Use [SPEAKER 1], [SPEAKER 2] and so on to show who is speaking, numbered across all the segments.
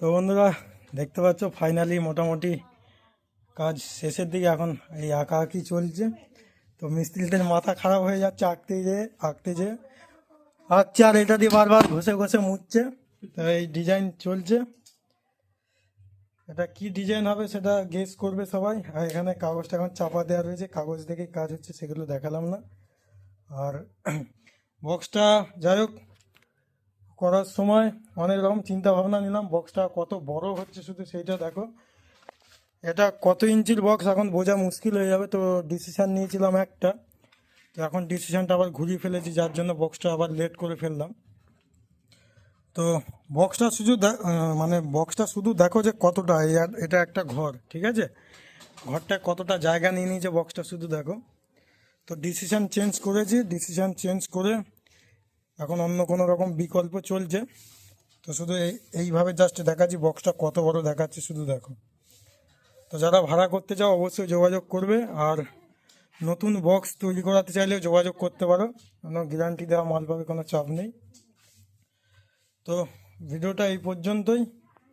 [SPEAKER 1] তো বন্ধুরা, দেখতে পাচ্ছ ফাইনালি মোটামুটি কাজ শেষের দিকে এখন এই আঁকা আঁকি চলছে। তো মিস্ত্রিদের মাথা খারাপ হয়ে যাচ্ছে আঁকতে যে আঁকতে যে। আঁকছে আর এটা দিয়ে বারবার ঘষে ঘষে মুছছে। তো এই ডিজাইন চলছে। এটা কি ডিজাইন হবে সেটা গেস করবে সবাই। আর এখানে কাগজটা এখন চাপা দেওয়া রয়েছে। কাগজ দেখে কাজ হচ্ছে সেগুলো দেখালাম না। আর বক্সটা যাই হোক করার সময় অনেক রকম চিন্তা ভাবনা নিলাম বক্সটা কত বড় হচ্ছে শুধু সেইটা দেখো। এটা কত ইঞ্চির বক্স এখন বোঝা মুশকিল হয়ে যাবে। তো ডিসিশান নিয়েছিলাম একটা। তো এখন ডিসিশানটা আবার ঘুরিয়ে ফেলেছি, যার জন্য বক্সটা আবার লেট করে ফেললাম। তো বক্সটা শুধু মানে বক্সটা শুধু দেখো যে কতটা এটা একটা ঘর, ঠিক আছে? ঘরটা কতটা জায়গা নিয়ে নিয়েছে বক্সটা শুধু দেখো। তো ডিসিশান চেঞ্জ করেছি ডিসিশান চেঞ্জ করে এখন অন্য কোনো রকম বিকল্প চলছে। তো শুধু এই, এইভাবে জাস্ট দেখাচ্ছি বক্সটা কত বড় দেখাচ্ছে, শুধু দেখো। তো যারা ভাড়া করতে চাও, অবশ্যই যোগাযোগ করবে, আর নতুন বক্স তৈরি করাতে চাইলেও যোগাযোগ করতে পারো। কোনো গ্যারান্টি দেওয়া, মাল পাবে, কোনো চাপ নেই। তো ভিডিওটা এই পর্যন্তই।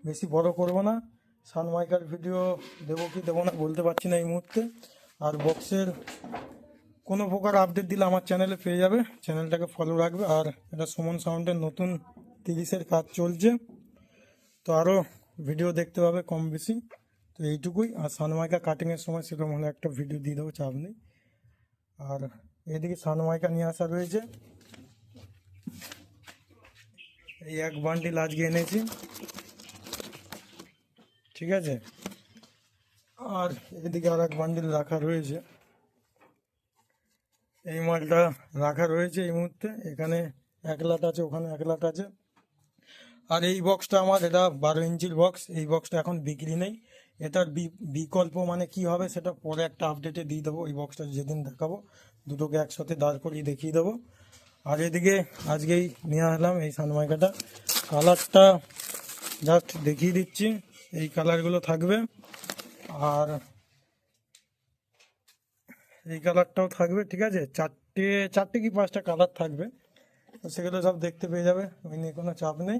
[SPEAKER 1] বেশি বড় করব না। সানমাইকার ভিডিও দেবো কি দেবো না বলতে পারছি না এই মুহূর্তে। আর বক্সের কোনো প্রকার আপডেট দিলে আমার চ্যানেলে পেয়ে যাবে। চ্যানেলটাকে ফলো রাখবে। আর এটা সুমন সাউন্ডের নতুন তিরিশের কাজ চলছে। তো আরও ভিডিও দেখতে পাবে কম বেশি। তো এইটুকুই। আর সানমাইকা কাটিংয়ের সময় সেরকম হলে একটা ভিডিও দিয়ে দেবো, চাপ নেই। আর এদিকে সানমাইকা নিয়ে আসা রয়েছে। এই এক বান্ডিল আজকে এনেছি। ঠিক আছে? আর এদিকে আর এক বান্ডিল রাখা রয়েছে। এই মালটা রাখা রয়েছে এই মুহূর্তে। এখানে এক লাট আছে, ওখানে এক লাট আছে। আর এই বক্সটা আমার, এটা বারো ইঞ্চির বক্স এই বক্সটা এখন বিক্রি নেই। এটার বিকল্প মানে কি হবে সেটা পরে একটা আপডেটে দিয়ে দেবো। এই বক্সটা যেদিন দেখাবো, দুটোকে একসাথে দাঁড় করিয়ে দেখিয়ে দেবো। আর এদিকে আজকেই নিয়ে আসলাম এই সানমাইকাটা। কালারটা জাস্ট দেখিয়ে দিচ্ছি। এই কালারগুলো থাকবে। আর এই কালারটাও থাকবে, ঠিক আছে? চারটে চারটে কি পাঁচটা কালার থাকবে? তো সেগুলো সব দেখতে পেয়ে যাবে, ওই নিয়ে কোনো চাপ নেই।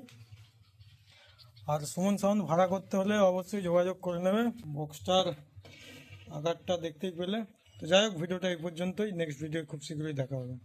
[SPEAKER 1] আর সুমন সাউন্ড ভাড়া করতে হলে অবশ্যই যোগাযোগ করে নেবে বক্সটার আকারটা দেখতেই পেলে। তো যাই হোক, ভিডিওটা এই পর্যন্তই নেক্সট ভিডিও খুব শীঘ্রই দেখা হবে।